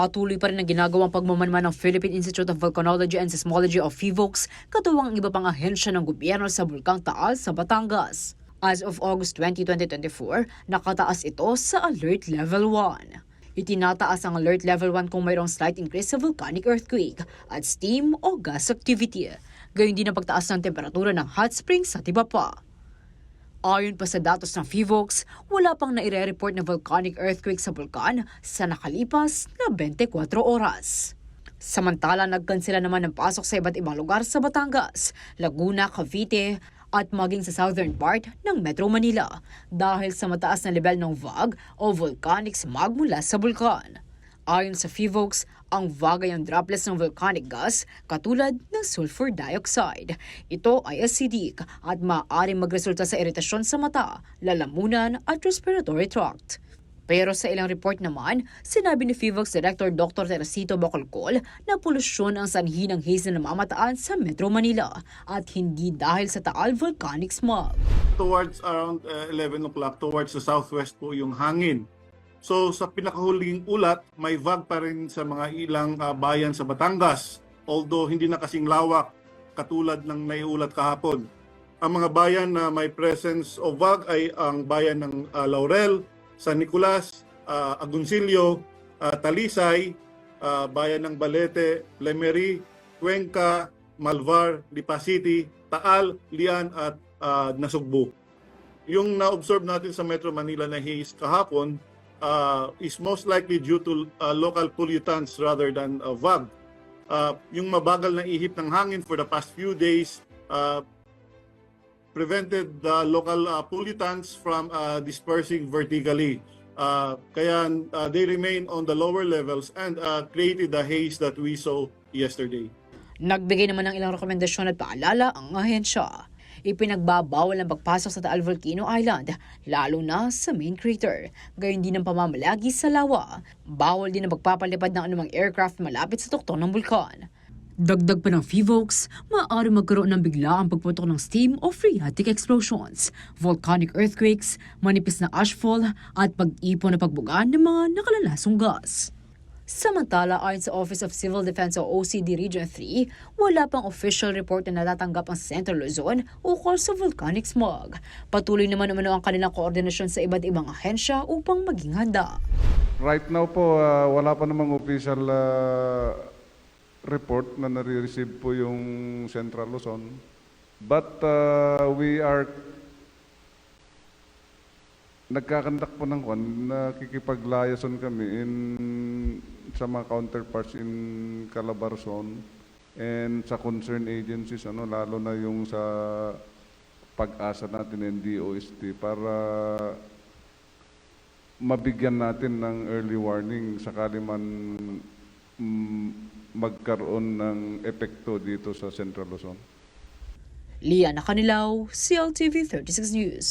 Patuloy pa rin ang ginagawang pagmamanman ng Philippine Institute of Volcanology and Seismology of PHIVOLCS katuwang ang iba pang ahensya ng gobyerno sa Bulkang Taal sa Batangas. As of August 20, 2024, nakataas ito sa Alert Level 1. Itinataas ang Alert Level 1 kung mayroong slight increase sa volcanic earthquake at steam o gas activity. Gayun din ang pagtaas ng temperatura ng hot springs sa Tibapa. Ayon pa sa datos ng PHIVOLCS, wala pang naire-report na volcanic earthquake sa bulkan sa nakalipas na 24 oras. Samantala, nagkansela naman ng pasok sa iba't ibang lugar sa Batangas, Laguna, Cavite, at maging sa southern part ng Metro Manila dahil sa mataas na level ng VAG o volcanic smog mula sa bulkan. Ayon sa PHIVOLCS, ang VAG ay ang droplets ng volcanic gas katulad ng sulfur dioxide. Ito ay acidic at maaaring magresulta sa iritasyon sa mata, lalamunan at respiratory tract. Pero sa ilang report naman, sinabi ni PHIVOLCS Director Dr. Teresito Bacolcol na polusyon ang sanhi ng haze na namamataan sa Metro Manila at hindi dahil sa Taal volcanic smog. towards around uh, 11 o'clock towards the southwest po yung hangin. So sa pinakahuling ulat, may VAG pa rin sa mga ilang uh, bayan sa Batangas. Although hindi na kasing lawak katulad ng naiulat kahapon. Ang mga bayan na may presence of VAG ay ang bayan ng uh, Laurel, San Nicolas, uh, Agoncillo, uh, Talisay, uh, bayan ng Balete, Lemery, Cuenca, Malvar, Lipa City, Taal, Lian at uh, Nasugbu. Yung na-observe natin sa Metro Manila na haze kahapon uh, is most likely due to uh, local pollutants rather than uh, VAG. Uh, yung mabagal na ihip ng hangin for the past few days uh, prevented the local uh, pollutants from uh, dispersing vertically. Uh, kaya uh, they remain on the lower levels and uh, created the haze that we saw yesterday. Nagbigay naman ng ilang rekomendasyon at paalala ang ahensya. Ipinagbabawal ang pagpasok sa Taal Volcano Island, lalo na sa main crater. Gayon din ang pamamalagi sa lawa. Bawal din ang pagpapalipad ng anumang aircraft malapit sa tuktok ng bulkan. Dagdag pa ng PHIVOLCS, maaari magkaroon ng bigla ang pagputok ng steam o phreatic explosions, volcanic earthquakes, manipis na ashfall, at pag-ipon na pagbuga ng mga nakalalasong gas. Samantala, ayon sa Office of Civil Defense o OCD Region 3, wala pang official report na natatanggap ang Central Luzon ukol sa volcanic smog. Patuloy naman naman ang kanilang koordinasyon sa iba't ibang ahensya upang maging handa. Right now po, ah, wala pa namang official ah, report na nare-receive po yung Central Luzon. But ah, we are nagkakandak po ng kwan, nakikipaglayason kami in sa mga counterparts in Calabarzon and sa concerned agencies, ano, lalo na yung sa pag-asa natin ng DOST para mabigyan natin ng early warning sakali man mm, magkaroon ng epekto dito sa Central Luzon. Liana Canilaw, CLTV 36 News.